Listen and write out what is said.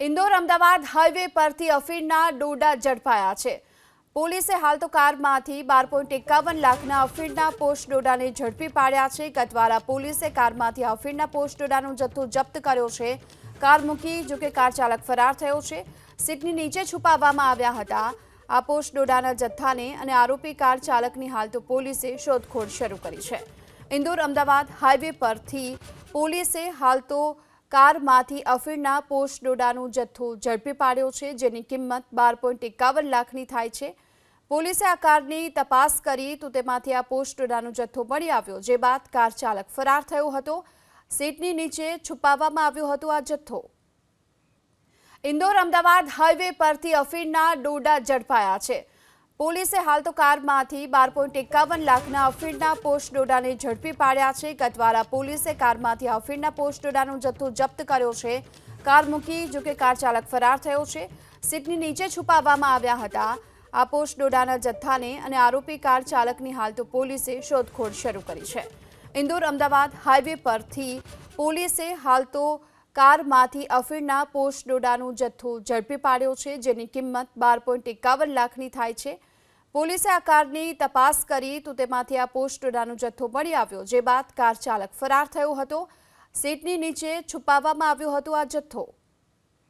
Indore Ahmedabad highway પરથી અફીણના ડોડા ઝડપાયા છે. પોલીસે હાલ તો કારમાંથી બાર પોઈન્ટ એકાવન લાખના અફીણના પોસ્ટ ડોડાને ઝડપી પાડ્યા છે. ગતવારા પોલીસે કારમાંથી અફીણના પોસ્ટ ડોડાનો જથ્થો જપ્ત કર્યો છે. કાર મૂકી જોકે કાર ચાલક ફરાર થયો છે. સીટની નીચે છુપાવવામાં આવ્યા હતા. આ પોસ્ટ ડોડાના જથ્થાને અને આરોપી કાર ચાલકની હાલ તો પોલીસે શોધખોળ શરૂ કરી છે. ઇન્દોર અમદાવાદ હાઈવે પરથી પોલીસે હાલ તો કારમાંથી અફીણના પોસ્ટ ડોડાનો જથ્થો ઝડપી પાડ્યો છે, જેની કિંમત બાર પોઈન્ટ એકાવન લાખની થાય છે. પોલીસે આ કારની તપાસ કરી તો તેમાંથી આ પોસ્ટ ડોડાનો જથ્થો મળી આવ્યો, જે બાદ કાર ચાલક ફરાર થયો હતો. સીટની નીચે છુપાવવામાં આવ્યો હતો આ જથ્થો. ઇન્દોર અમદાવાદ હાઈવે પરથી અફીણના ડોડા ઝડપાયા છે. પોલીસે હાલ તો કારમાંથી બાર પોઈન્ટ એકાવન લાખના અફીણના પોસ્ટ ડોડાને ઝડપી પાડ્યા છે. ગતવારા પોલીસે કારમાંથી અફીણના પોસ્ટ ડોડાનો જથ્થો જપ્ત કર્યો છે. કાર મૂકી, જોકે કાર ચાલક ફરાર થયો છે. સીટની નીચે છુપાવવામાં આવ્યા હતા. આ પોસ્ટ ડોડાના જથ્થાને અને આરોપી કાર ચાલકની હાલ તો પોલીસે શોધખોળ શરૂ કરી છે. ઇન્દોર અમદાવાદ હાઈવે પરથી પોલીસે હાલ તો કારમાંથી અફીણના પોસ્ટ ડોડાનો જથ્થો ઝડપી પાડ્યો છે, જેની કિંમત બાર પોઈન્ટ એકાવન લાખની થાય છે. પોલીસે આ કારની તપાસ કરી તો તેમાંથી આ પોસ્ટ ડોડાનો જથ્થો મળી આવ્યો, જે બાદ કાર ચાલક ફરાર થયો હતો. સીટની નીચે છુપાવવામાં આવ્યો હતો આ જથ્થો.